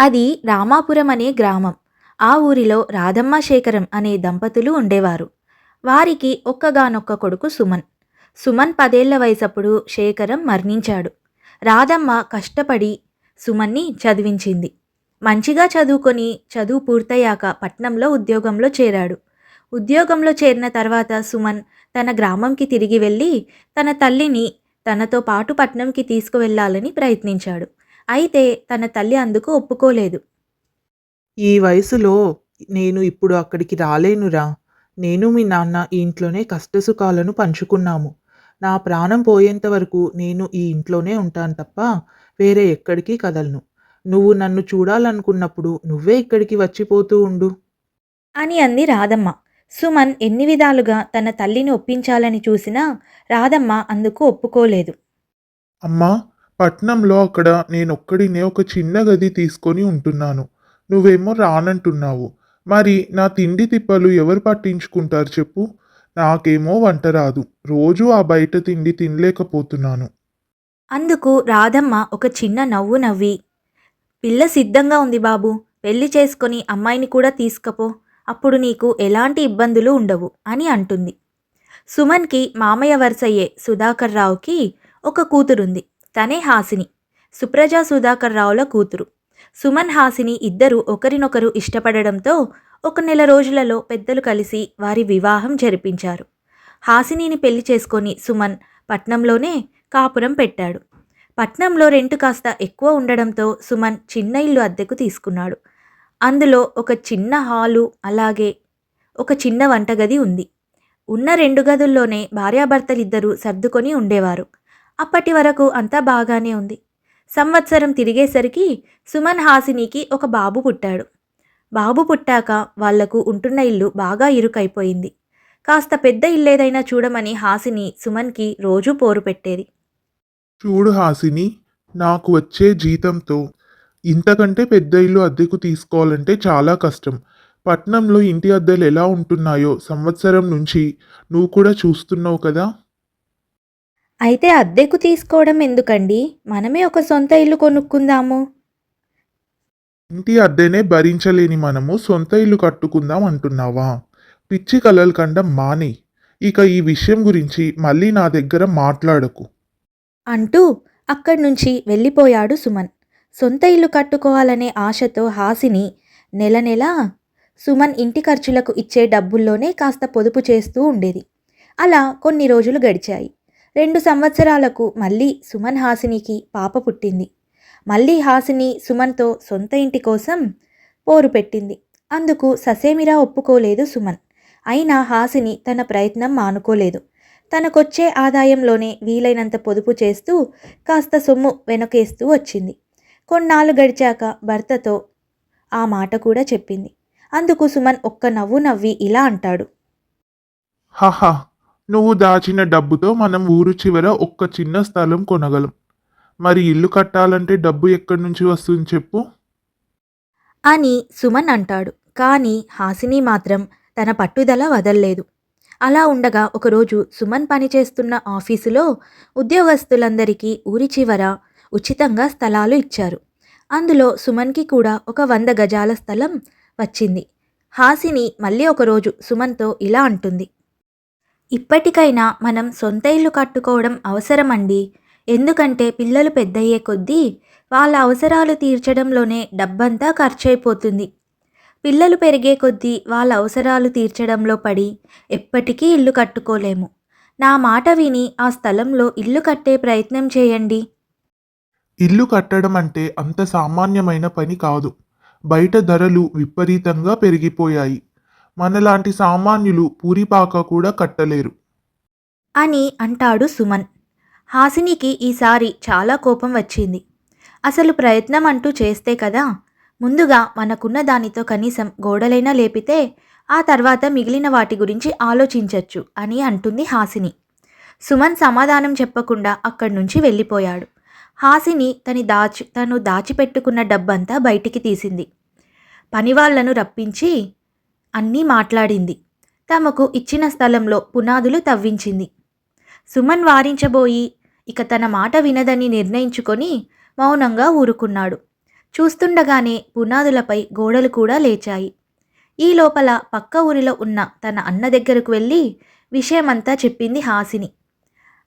అది రామాపురం అనే గ్రామం. ఆ ఊరిలో రాధమ్మ శేఖరం అనే దంపతులు ఉండేవారు. వారికి ఒక్కగానొక్క కొడుకు సుమన్. సుమన్ పదేళ్ళ వయసప్పుడు శేఖరం మరణించాడు. రాధమ్మ కష్టపడి సుమన్ని చదివించింది. మంచిగా చదువుకొని చదువు పూర్తయ్యాక పట్నంలో ఉద్యోగంలో చేరాడు. ఉద్యోగంలో చేరిన తర్వాత సుమన్ తన గ్రామంకి తిరిగి వెళ్ళి తన తల్లిని తనతో పాటు పట్నంకి తీసుకువెళ్ళాలని ప్రయత్నించాడు. అయితే తన తల్లి అందుకు ఒప్పుకోలేదు. ఈ వయసులో నేను ఇప్పుడు అక్కడికి రాలేనురా. నేను మీ నాన్న ఈ ఇంట్లోనే కష్టసుఖాలను పంచుకున్నాము. నా ప్రాణం పోయేంత వరకు నేను ఈ ఇంట్లోనే ఉంటాను తప్ప వేరే ఎక్కడికి కదలను. నువ్వు నన్ను చూడాలనుకున్నప్పుడు నువ్వే ఇక్కడికి వచ్చిపోతూ ఉండు. అని అంది రాధమ్మ. సుమన్ ఎన్ని విధాలుగా తన తల్లిని ఒప్పించాలని చూసినా రాధమ్మ అందుకు ఒప్పుకోలేదు. అమ్మా పట్నంలో అక్కడ నేనొక్కడినే ఒక చిన్న గది తీసుకొని ఉంటున్నాను. నువ్వేమో రానంటున్నావు. మరి నా తిండి తిప్పలు ఎవరు పట్టించుకుంటారు చెప్పు. నాకేమో వంట రాదు. రోజు ఆ బయట తిండి తినలేకపోతున్నాను. అందుకు రాధమ్మ ఒక చిన్న నవ్వు నవ్వి పిల్ల సిద్ధంగా ఉంది బాబు. పెళ్ళి చేసుకొని అమ్మాయిని కూడా తీసుకపో. అప్పుడు నీకు ఎలాంటి ఇబ్బందులు ఉండవు అని అంటుంది. సుమన్కి మామయ్య వరుసయ్యే సుధాకర్ రావుకి ఒక కూతురుంది. తనే హాసిని. సుప్రజ సుధాకర్ రావుల కూతురు. సుమన్ హాసిని ఇద్దరు ఒకరినొకరు ఇష్టపడడంతో ఒక నెల రోజులలో పెద్దలు కలిసి వారి వివాహం జరిపించారు. హాసినిని పెళ్ళి చేసుకొని సుమన్ పట్నంలోనే కాపురం పెట్టాడు. పట్నంలో రెంటు కాస్త ఎక్కువ ఉండడంతో సుమన్ చిన్న ఇల్లు అద్దెకు తీసుకున్నాడు. అందులో ఒక చిన్న హాలు అలాగే ఒక చిన్న వంటగది ఉంది. ఉన్న రెండు గదుల్లోనే భార్యాభర్తలిద్దరూ సర్దుకొని ఉండేవారు. అప్పటి వరకు అంతా బాగానే ఉంది. సంవత్సరం తిరిగేసరికి సుమన్ హాసినికి ఒక బాబు పుట్టాడు. బాబు పుట్టాక వాళ్ళకు ఉంటున్న ఇల్లు బాగా ఇరుకైపోయింది. కాస్త పెద్ద ఇల్లేదైనా చూడమని హాసిని సుమన్కి రోజూ పోరు పెట్టేది. చూడు హాసిని నాకు వచ్చే జీతంతో ఇంతకంటే పెద్ద ఇల్లు అద్దెకు తీసుకోవాలంటే చాలా కష్టం. పట్నంలో ఇంటి అద్దెలు ఎలా ఉంటున్నాయో సంవత్సరం నుంచి నువ్వు కూడా చూస్తున్నావు కదా? అయితే అద్దెకు తీసుకోవడం ఎందుకండి? మనమే ఒక సొంత ఇల్లు కొనుక్కుందాము. ఇంటి అద్దెనే భరించలేని మనము సొంత ఇల్లు కట్టుకుందాం అంటున్నావా? పిచ్చి కలలు కండం మానే. ఇక ఈ విషయం గురించి మళ్ళీ నా దగ్గర మాట్లాడకు. అంటూ అక్కడి నుంచి వెళ్ళిపోయాడు సుమన్. సొంత ఇల్లు కట్టుకోవాలనే ఆశతో హాసిని నెల నెల సుమన్ ఇంటి ఖర్చులకు ఇచ్చే డబ్బుల్లోనే కాస్త పొదుపు చేస్తూ ఉండేది. అలా కొన్ని రోజులు గడిచాయి. రెండు సంవత్సరాలకు మళ్ళీ సుమన్ హాసినికి పాప పుట్టింది. మళ్ళీ హాసిని సుమన్తో సొంత ఇంటి కోసం పోరు పెట్టింది. అందుకు ససేమిరా ఒప్పుకోలేదు సుమన్. అయినా హాసిని తన ప్రయత్నం మానుకోలేదు. తనకొచ్చే ఆదాయంలోనే వీలైనంత పొదుపు చేస్తూ కాస్త సొమ్ము వెనకేస్తూ వచ్చింది. కొన్నాళ్ళు గడిచాక భర్తతో ఆ మాట కూడా చెప్పింది. అందుకు సుమన్ ఒక్క నవ్వు నవ్వి ఇలా అంటాడు. హాహా! నువ్వు దాచిన డబ్బుతో మనం ఊరు చివర ఒక్క చిన్న స్థలం కొనగలం. మరి ఇల్లు కట్టాలంటే డబ్బు ఎక్కడి నుంచి వస్తుంది చెప్పు? అని సుమన్ అంటాడు. కానీ హాసిని మాత్రం తన పట్టుదల వదల్లేదు. అలా ఉండగా ఒకరోజు సుమన్ పనిచేస్తున్న ఆఫీసులో ఉద్యోగస్తులందరికీ ఊరి చివర ఉచితంగా స్థలాలు ఇచ్చారు. అందులో సుమన్కి కూడా ఒక వంద గజాల స్థలం వచ్చింది. హాసిని మళ్ళీ ఒకరోజు సుమన్తో ఇలా అంటుంది. ఇప్పటికైనా మనం సొంత ఇల్లు కట్టుకోవడం అవసరమండి. ఎందుకంటే పిల్లలు పెద్దయ్యే కొద్దీ వాళ్ళ అవసరాలు తీర్చడంలోనే డబ్బంతా ఖర్చయిపోతుంది. పిల్లలు పెరిగే కొద్దీ వాళ్ళ అవసరాలు తీర్చడంలో పడి ఎప్పటికీ ఇల్లు కట్టుకోలేము. నా మాట విని ఆ స్థలంలో ఇల్లు కట్టే ప్రయత్నం చేయండి. ఇల్లు కట్టడం అంటే అంత సామాన్యమైన పని కాదు. బయట ధరలు విపరీతంగా పెరిగిపోయాయి. మనలాంటి సామాన్యులు పూరిపాక కూడా కట్టలేరు. అని అంటాడు సుమన్. హాసినికి ఈసారి చాలా కోపం వచ్చింది. అసలు ప్రయత్నం అంటూ చేస్తే కదా? ముందుగా మనకున్న దానితో కనీసం గోడలైనా లేపితే ఆ తర్వాత మిగిలిన వాటి గురించి ఆలోచించవచ్చు అని అంటుంది హాసిని. సుమన్ సమాధానం చెప్పకుండా అక్కడి నుంచి వెళ్ళిపోయాడు. హాసిని తని దాచి తను దాచిపెట్టుకున్న డబ్బంతా బయటికి తీసింది. పనివాళ్ళను రప్పించి అన్నీ మాట్లాడింది. తమకు ఇచ్చిన స్థలంలో పునాదులు తవ్వించింది. సుమన్ వారించబోయి ఇక తన మాట వినదని నిర్ణయించుకొని మౌనంగా ఊరుకున్నాడు. చూస్తుండగానే పునాదులపై గోడలు కూడా లేచాయి. ఈ లోపల పక్క ఊరిలో ఉన్న తన అన్న దగ్గరకు వెళ్ళి విషయమంతా చెప్పింది హాసిని.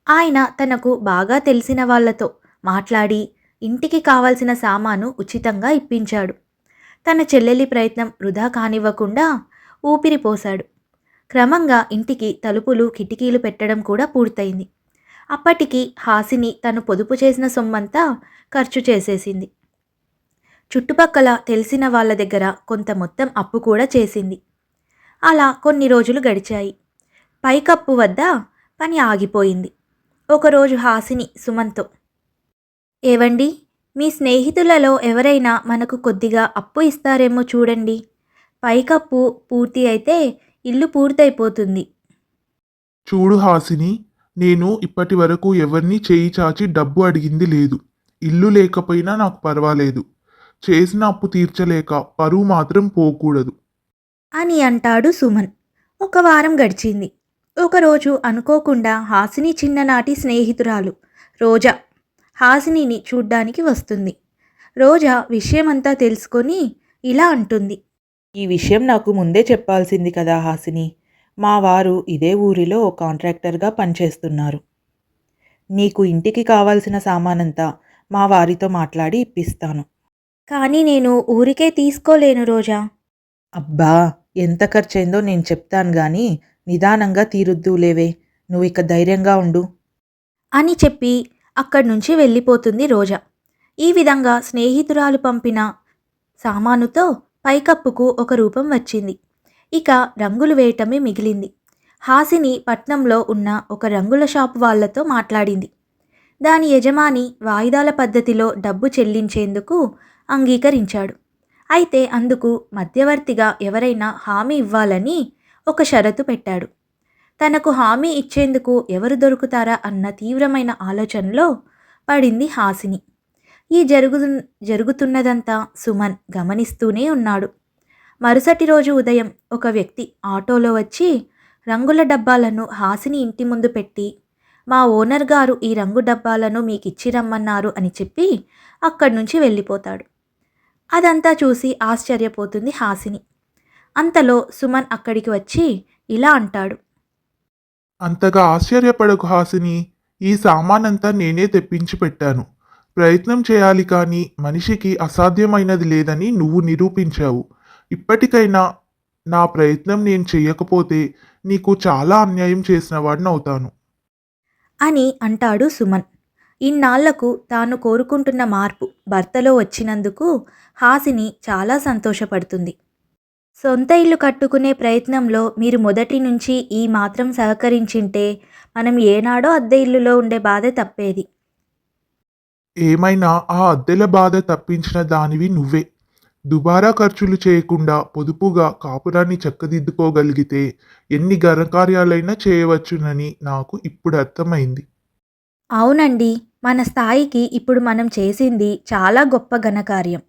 ఆయన తనకు బాగా తెలిసిన వాళ్ళతో మాట్లాడి ఇంటికి కావాల్సిన సామాను ఉచితంగా ఇప్పించాడు. తన చెల్లెలి ప్రయత్నం వృధా కానివ్వకుండా ఊపిరిపోశాడు. క్రమంగా ఇంటికి తలుపులు కిటికీలు పెట్టడం కూడా పూర్తయింది. అప్పటికి హాసిని తను పొదుపు చేసిన సొమ్మంతా ఖర్చు చేసేసింది. చుట్టుపక్కల తెలిసిన వాళ్ళ దగ్గర కొంత మొత్తం అప్పు కూడా చేసింది. అలా కొన్ని రోజులు గడిచాయి. పైకప్పు వద్ద పని ఆగిపోయింది. ఒకరోజు హాసిని సుమంతో ఏవండి మీ స్నేహితులలో ఎవరైనా మనకు కొద్దిగా అప్పు ఇస్తారేమో చూడండి. పైకప్పు పూర్తి అయితే ఇల్లు పూర్తయిపోతుంది. చూడు హాసిని నేను ఇప్పటి వరకు ఎవరిని చేయి చాచి డబ్బు అడిగింది లేదు. ఇల్లు లేకపోయినా నాకు పర్వాలేదు. చేసిన అప్పు తీర్చలేక పరువు మాత్రం పోకూడదు. అని అంటాడు సుమన్. ఒక వారం గడిచింది. ఒకరోజు అనుకోకుండా హాసిని చిన్ననాటి స్నేహితురాలు రోజా హాసినిని చూడ్డానికి వస్తుంది. రోజా విషయమంతా తెలుసుకొని ఇలా అంటుంది. ఈ విషయం నాకు ముందే చెప్పాల్సింది కదా హాసిని. మా వారు ఇదే ఊరిలో కాంట్రాక్టర్గా పనిచేస్తున్నారు. నీకు ఇంటికి కావాల్సిన సామానంతా మా వారితో మాట్లాడి ఇప్పిస్తాను. కానీ నేను ఊరికే తీసుకోలేను రోజా. అబ్బా! ఎంత ఖర్చయిందో నేను చెప్తాను గాని నిదానంగా తీరుద్దులేవే నువ్వు ఇక ధైర్యంగా ఉండు. అని చెప్పి అక్కడి నుంచి వెళ్ళిపోతుంది రోజా. ఈ విధంగా స్నేహితురాలు పంపిన సామానుతో పైకప్పుకు ఒక రూపం వచ్చింది. ఇక రంగులు వేయటమే మిగిలింది. హాసిని పట్నంలో ఉన్న ఒక రంగుల షాపు వాళ్ళతో మాట్లాడింది. దాని యజమాని వాయిదాల పద్ధతిలో డబ్బు చెల్లించేందుకు అంగీకరించాడు. అయితే అందుకు మధ్యవర్తిగా ఎవరైనా హామీ ఇవ్వాలని ఒక షరతు పెట్టాడు. తనకు హామీ ఇచ్చేందుకు ఎవరు దొరుకుతారా అన్న తీవ్రమైన ఆలోచనలో పడింది హాసిని. ఈ జరుగు జరుగుతున్నదంతా సుమన్ గమనిస్తూనే ఉన్నాడు. మరుసటి రోజు ఉదయం ఒక వ్యక్తి ఆటోలో వచ్చి రంగుల డబ్బాలను హాసిని ఇంటి ముందు పెట్టి మా ఓనర్ గారు ఈ రంగు డబ్బాలను మీకు ఇచ్చి రమ్మన్నారు అని చెప్పి అక్కడి నుంచి వెళ్ళిపోతాడు. అదంతా చూసి ఆశ్చర్యపోతుంది హాసిని. అంతలో సుమన్ అక్కడికి వచ్చి ఇలా అంటాడు. అంతగా ఆశ్చర్యపడకు హాసిని ఈ సామానంతా నేనే తెప్పించి పెట్టాను. ప్రయత్నం చేయాలి కానీ మనిషికి అసాధ్యమైనది లేదని నువ్వు నిరూపించావు. ఇప్పటికైనా నా ప్రయత్నం నేను చెయ్యకపోతే నీకు చాలా అన్యాయం చేసిన వాడిని అవుతాను. అని అంటాడు సుమన్. ఇన్నాళ్ళకు తాను కోరుకుంటున్న మార్పు భర్తలో వచ్చినందుకు హాసిని చాలా సంతోషపడుతుంది. సొంత ఇల్లు కట్టుకునే ప్రయత్నంలో మీరు మొదటి నుంచి ఈ మాత్రం సహకరించింటే మనం ఏనాడో అద్దె ఇల్లులో ఉండే బాధ తప్పేది. ఏమైనా ఆ అద్దెల బాధ తప్పించిన దానివి నువ్వే. దుబారా ఖర్చులు చేయకుండా పొదుపుగా కాపురాన్ని చక్కదిద్దుకోగలిగితే ఎన్ని ఘనకార్యాలైనా చేయవచ్చునని నాకు ఇప్పుడు అర్థమైంది. అవునండి మన స్థాయికి ఇప్పుడు మనం చేసింది చాలా గొప్ప ఘనకార్యం.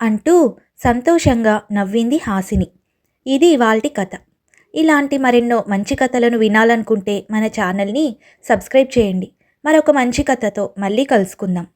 అంటూ సంతోషంగా నవ్వింది హాసిని. ఇది ఇవాల్టి కథ. ఇలాంటి మరెన్నో మంచి కథలను వినాలనుకుంటే మన ఛానల్ని సబ్స్క్రైబ్ చేయండి. మరొక మంచి కథతో మళ్ళీ కలుసుకుందాం.